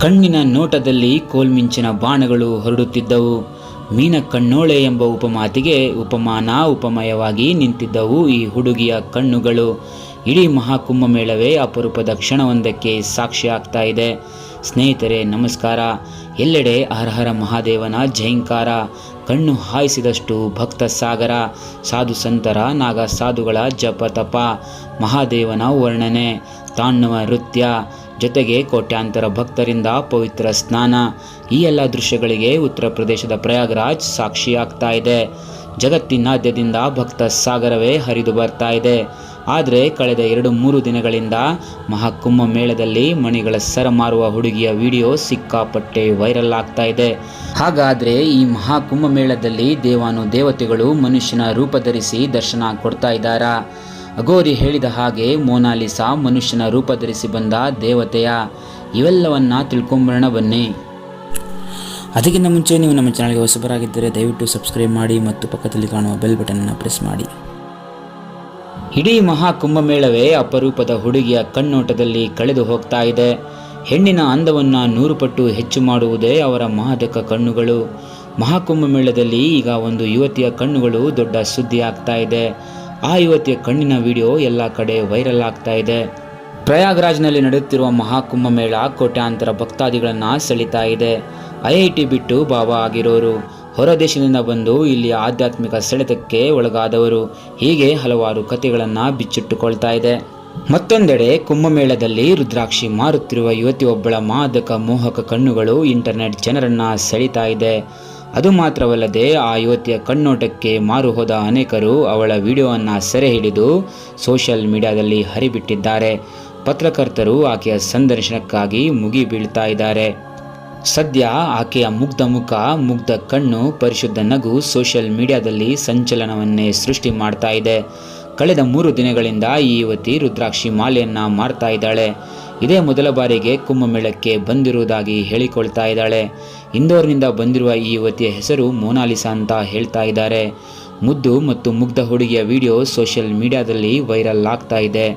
ಕಣ್ಣಿನ ನೋಟದಲ್ಲಿ ಕೋಲ್ಮಿಂಚಿನ ಬಾಣಗಳು ಹೊರಡುತ್ತಿದ್ದವು. ಮೀನ ಕಣ್ಣೋಳೆ ಎಂಬ ಉಪಮಾತಿಗೆ ಉಪಮಾನ ಉಪಮಯವಾಗಿ ನಿಂತಿದ್ದವು ಈ ಹುಡುಗಿಯ ಕಣ್ಣುಗಳು. ಇಡೀ ಮಹಾಕುಂಭಮೇಳವೇ ಅಪರೂಪದ ಕ್ಷಣವೊಂದಕ್ಕೆ ಸಾಕ್ಷಿ ಆಗ್ತಾ ಇದೆ. ಸ್ನೇಹಿತರೆ, ನಮಸ್ಕಾರ. ಎಲ್ಲೆಡೆ ಹರಹರ ಮಹಾದೇವನ ಜೈಂಕಾರ. ಕಣ್ಣು ಹಾಯಿಸಿದಷ್ಟು ಭಕ್ತ ಸಾಗರ. ಸಾಧು ಸಂತರ, ನಾಗ ಸಾಧುಗಳ ಜಪ ತಪ. ಮಹಾದೇವನ ವರ್ಣನೆ. ತಾಣ್ಣವ ನೃತ್ಯ. ಜೊತೆಗೆ ಕೋಟ್ಯಾಂತರ ಭಕ್ತರಿಂದ ಪವಿತ್ರ ಸ್ನಾನ. ಈ ಎಲ್ಲ ದೃಶ್ಯಗಳಿಗೆ ಉತ್ತರ ಪ್ರದೇಶದ ಪ್ರಯಾಗ್ರಾಜ್ ಸಾಕ್ಷಿಯಾಗ್ತಾ ಇದೆ. ಜಗತ್ತಿನಾದ್ಯದಿಂದ ಭಕ್ತ ಸಾಗರವೇ ಹರಿದು ಬರ್ತಾ ಇದೆ. ಆದರೆ ಕಳೆದ ಎರಡು ಮೂರು ದಿನಗಳಿಂದ ಮಹಾಕುಂಭ ಮೇಳದಲ್ಲಿ ಮಣಿಗಳ ಸರ ಮಾರುವ ಹುಡುಗಿಯ ವಿಡಿಯೋ ಸಿಕ್ಕಾಪಟ್ಟೆ ವೈರಲ್ ಆಗ್ತಾ ಇದೆ. ಹಾಗಾದರೆ ಈ ಮಹಾಕುಂಭ ಮೇಳದಲ್ಲಿ ದೇವಾನು ದೇವತೆಗಳು ಮನುಷ್ಯನ ರೂಪ ಧರಿಸಿ ದರ್ಶನ ಕೊಡ್ತಾ ಇದ್ದಾರಾ? ಅಗೋರಿ ಹೇಳಿದ ಹಾಗೆ ಮೋನಾಲಿಸಾ ಮನುಷ್ಯನ ರೂಪ ಧರಿಸಿ ಬಂದ ದೇವತೆಯ ಇವೆಲ್ಲವನ್ನ ತಿಳ್ಕೊಂಬರೋಣ ಬನ್ನಿ. ಅದಕ್ಕಿಂತ ಮುಂಚೆ ನೀವು ನಮ್ಮ ಚಾನಲ್ಗೆ ಹೊಸಬರಾಗಿದ್ದರೆ ದಯವಿಟ್ಟು ಸಬ್ಸ್ಕ್ರೈಬ್ ಮಾಡಿ ಮತ್ತು ಪಕ್ಕದಲ್ಲಿ ಕಾಣುವ ಬೆಲ್ ಬಟನ್ನ ಪ್ರೆಸ್ ಮಾಡಿ. ಇಡೀ ಮಹಾಕುಂಭಮೇಳವೇ ಅಪರೂಪದ ಹುಡುಗಿಯ ಕಣ್ಣೋಟದಲ್ಲಿ ಕಳೆದು ಹೋಗ್ತಾ ಇದೆ. ಹೆಣ್ಣಿನ ಅಂದವನ್ನು ನೂರು ಪಟ್ಟು ಹೆಚ್ಚು ಮಾಡುವುದೇ ಅವರ ಮಾದಕ ಕಣ್ಣುಗಳು. ಮಹಾಕುಂಭಮೇಳದಲ್ಲಿ ಈಗ ಒಂದು ಯುವತಿಯ ಕಣ್ಣುಗಳು ದೊಡ್ಡ ಸುದ್ದಿ ಆಗ್ತಾ ಇದೆ. ಆ ಯುವತಿಯ ಕಣ್ಣಿನ ವಿಡಿಯೋ ಎಲ್ಲ ಕಡೆ ವೈರಲ್ ಆಗ್ತಾ ಇದೆ. ಪ್ರಯಾಗ್ರಾಜ್ನಲ್ಲಿ ನಡೆಯುತ್ತಿರುವ ಮಹಾಕುಂಭ ಮೇಳ ಕೋಟ್ಯಾಂತರ ಭಕ್ತಾದಿಗಳನ್ನು ಸೆಳಿತಾ ಇದೆ. ಐ ಐ ಟಿ ಬಿಟ್ಟು ಬಾಬಾ ಆಗಿರೋರು. ಹೊರದೇಶದಿಂದ ಬಂದು ಇಲ್ಲಿ ಆಧ್ಯಾತ್ಮಿಕ ಸೆಳೆತಕ್ಕೆ ಒಳಗಾದವರು. ಹೀಗೆ ಹಲವಾರು ಕಥೆಗಳನ್ನು ಬಿಚ್ಚಿಟ್ಟುಕೊಳ್ತಾ ಇದೆ. ಮತ್ತೊಂದೆಡೆ ಕುಂಭಮೇಳದಲ್ಲಿ ರುದ್ರಾಕ್ಷಿ ಮಾರುತ್ತಿರುವ ಯುವತಿಯೊಬ್ಬಳ ಮಾದಕ ಮೋಹಕ ಕಣ್ಣುಗಳು ಇಂಟರ್ನೆಟ್ ಜನರನ್ನು ಸೆಳೀತಾ ಇದೆ. ಅದು ಮಾತ್ರವಲ್ಲದೆ ಆ ಯುವತಿಯ ಕಣ್ಣೋಟಕ್ಕೆ ಮಾರು ಹೋದ ಅನೇಕರು ಅವಳ ವಿಡಿಯೋವನ್ನು ಸೆರೆ ಹಿಡಿದು ಸೋಷಿಯಲ್ ಮೀಡಿಯಾದಲ್ಲಿ ಹರಿಬಿಟ್ಟಿದ್ದಾರೆ. ಪತ್ರಕರ್ತರು ಆಕೆಯ ಸಂದರ್ಶನಕ್ಕಾಗಿ ಮುಗಿ ಬೀಳ್ತಾ ಇದ್ದಾರೆ. ಸದ್ಯ ಆಕೆಯ ಮುಗ್ಧ ಮುಖ, ಮುಗ್ಧ ಕಣ್ಣು, ಪರಿಶುದ್ಧ ನಗು ಸೋಷಿಯಲ್ ಮೀಡಿಯಾದಲ್ಲಿ ಸಂಚಲನವನ್ನೇ ಸೃಷ್ಟಿ ಮಾಡ್ತಾ ಇದೆ. ಕಳೆದ ಮೂರು ದಿನಗಳಿಂದ ಈ ಯುವತಿ ರುದ್ರಾಕ್ಷಿ ಮಾಲೆಯನ್ನು ಮಾರ್ತಾ ಇದ್ದಾಳೆ. ಇದೇ ಮೊದಲ ಬಾರಿಗೆ ಕುಂಭಮೇಳಕ್ಕೆ ಬಂದಿರುವುದಾಗಿ ಹೇಳಿಕೊಳ್ತಾ ಇದ್ದಾಳೆ. ಇಂದೋರ್ನಿಂದ ಬಂದಿರುವ ಈ ಯುವತಿಯ ಹೆಸರು ಮೋನಾಲಿಸಾ ಅಂತ ಹೇಳ್ತಾ ಇದ್ದಾರೆ. ಮುದ್ದು ಮತ್ತು ಮುಗ್ಧ ಹುಡುಗಿಯ ವಿಡಿಯೋ ಸೋಷಿಯಲ್ ಮೀಡಿಯಾದಲ್ಲಿ ವೈರಲ್ ಆಗ್ತಾ ಇದೆ.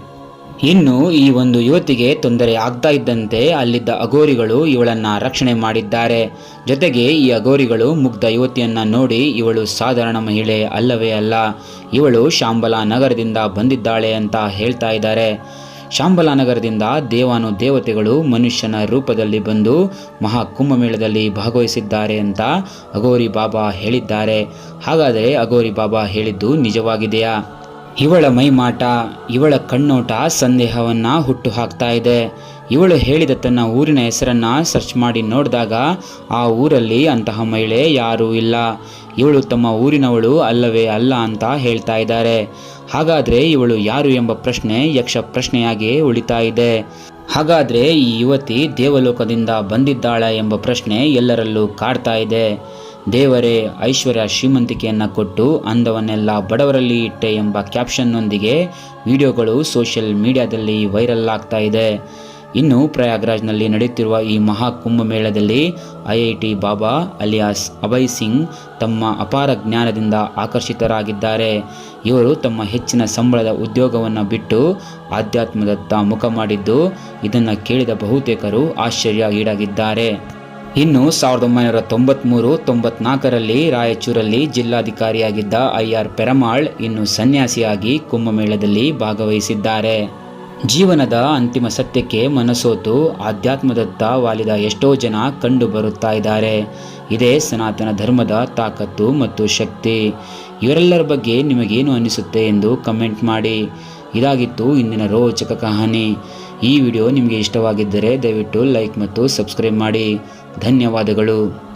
ಇನ್ನು ಈ ಒಂದು ಯುವತಿಗೆ ತೊಂದರೆ ಆಗ್ತಾ ಇದ್ದಂತೆ ಅಲ್ಲಿದ್ದ ಅಗೋರಿಗಳು ಇವಳನ್ನ ರಕ್ಷಣೆ ಮಾಡಿದ್ದಾರೆ. ಜೊತೆಗೆ ಈ ಅಗೋರಿಗಳು ಮುಗ್ಧ ಯುವತಿಯನ್ನು ನೋಡಿ ಇವಳು ಸಾಧಾರಣ ಮಹಿಳೆ ಅಲ್ಲವೇ ಅಲ್ಲ, ಇವಳು ಶಾಂಬಲಾ ನಗರದಿಂದ ಬಂದಿದ್ದಾಳೆ ಅಂತ ಹೇಳ್ತಾ ಇದ್ದಾರೆ. ಶಾಂಬಲಾ ನಗರದಿಂದ ದೇವಾನು ದೇವತೆಗಳು ಮನುಷ್ಯನ ರೂಪದಲ್ಲಿ ಬಂದು ಮಹಾಕುಂಭಮೇಳದಲ್ಲಿ ಭಾಗವಹಿಸಿದ್ದಾರೆ ಅಂತ ಅಗೋರಿ ಬಾಬಾ ಹೇಳಿದ್ದಾರೆ. ಹಾಗಾದರೆ ಅಗೋರಿ ಬಾಬಾ ಹೇಳಿದ್ದು ನಿಜವಾಗಿದೆಯಾ? ಇವಳ ಮೈಮಾಟ, ಇವಳ ಕಣ್ಣೋಟ ಸಂದೇಹವನ್ನು ಹುಟ್ಟು ಹಾಕ್ತಾ ಇದೆ. ಇವಳು ಹೇಳಿದ ತನ್ನ ಊರಿನ ಹೆಸರನ್ನು ಸರ್ಚ್ ಮಾಡಿ ನೋಡಿದಾಗ ಆ ಊರಲ್ಲಿ ಅಂತಹ ಮಹಿಳೆ ಯಾರೂ ಇಲ್ಲ. ಇವಳು ತಮ್ಮ ಊರಿನವಳು ಅಲ್ಲವೇ ಅಲ್ಲ ಅಂತ ಹೇಳ್ತಾ ಇದ್ದಾರೆ. ಹಾಗಾದರೆ ಇವಳು ಯಾರು ಎಂಬ ಪ್ರಶ್ನೆ ಯಕ್ಷ ಪ್ರಶ್ನೆಯಾಗಿ ಉಳಿತಾ ಇದೆ. ಹಾಗಾದರೆ ಈ ಯುವತಿ ದೇವಲೋಕದಿಂದ ಬಂದಿದ್ದಾಳ ಎಂಬ ಪ್ರಶ್ನೆ ಎಲ್ಲರಲ್ಲೂ ಕಾಡ್ತಾ ಇದೆ. ದೇವರೇ, ಐಶ್ವರ್ಯ ಶ್ರೀಮಂತಿಕೆಯನ್ನು ಕೊಟ್ಟು ಅಂದವನ್ನೆಲ್ಲ ಬಡವರಲ್ಲಿ ಇಟ್ಟೆ ಎಂಬ ಕ್ಯಾಪ್ಷನ್ನೊಂದಿಗೆ ವಿಡಿಯೋಗಳು ಸೋಷಿಯಲ್ ಮೀಡಿಯಾದಲ್ಲಿ ವೈರಲ್ ಆಗ್ತಾ ಇದೆ. ಇನ್ನು ಪ್ರಯಾಗ್ರಾಜ್ನಲ್ಲಿ ನಡೆಯುತ್ತಿರುವ ಈ ಮಹಾ ಕುಂಭಮೇಳದಲ್ಲಿ I I T Baba alias Abhay Singh ತಮ್ಮ ಅಪಾರ ಜ್ಞಾನದಿಂದ ಆಕರ್ಷಿತರಾಗಿದ್ದಾರೆ. ಇವರು ತಮ್ಮ ಹೆಚ್ಚಿನ ಸಂಬಳದ ಉದ್ಯೋಗವನ್ನು ಬಿಟ್ಟು ಆಧ್ಯಾತ್ಮದತ್ತ ಮುಖ ಮಾಡಿದ್ದು ಇದನ್ನು ಕೇಳಿದ ಬಹುತೇಕರು ಆಶ್ಚರ್ಯ ಈಡಾಗಿದ್ದಾರೆ. ಇನ್ನು ಸಾವಿರದ ಒಂಬೈನೂರ ತೊಂಬತ್ಮೂರು ತೊಂಬತ್ನಾಲ್ಕರಲ್ಲಿ ರಾಯಚೂರಲ್ಲಿ ಜಿಲ್ಲಾಧಿಕಾರಿಯಾಗಿದ್ದ ಐ ಆರ್ ಪೆರಮಾಳ್ ಇನ್ನು ಸನ್ಯಾಸಿಯಾಗಿ ಕುಂಭಮೇಳದಲ್ಲಿ ಭಾಗವಹಿಸಿದ್ದಾರೆ. ಜೀವನದ ಅಂತಿಮ ಸತ್ಯಕ್ಕೆ ಮನಸೋತು, ಆಧ್ಯಾತ್ಮದತ್ತ ವಾಲಿದ ಎಷ್ಟೋ ಜನ ಕಂಡು ಬರುತ್ತಾ ಇದ್ದಾರೆ. ಇದೇ ಸನಾತನ ಧರ್ಮದ ತಾಕತ್ತು ಮತ್ತು ಶಕ್ತಿ. ಇವರೆಲ್ಲರ ಬಗ್ಗೆ ನಿಮಗೇನು ಅನಿಸುತ್ತೆ ಎಂದು ಕಮೆಂಟ್ ಮಾಡಿ. ಇದಾಗಿತ್ತು ಇಂದಿನ ರೋಚಕ ಕಹಾನಿ. ಈ ವಿಡಿಯೋ ನಿಮಗೆ ಇಷ್ಟವಾಗಿದ್ದರೆ ದಯವಿಟ್ಟು ಲೈಕ್ ಮತ್ತು ಸಬ್ಸ್ಕ್ರೈಬ್ ಮಾಡಿ. ಧನ್ಯವಾದಗಳು.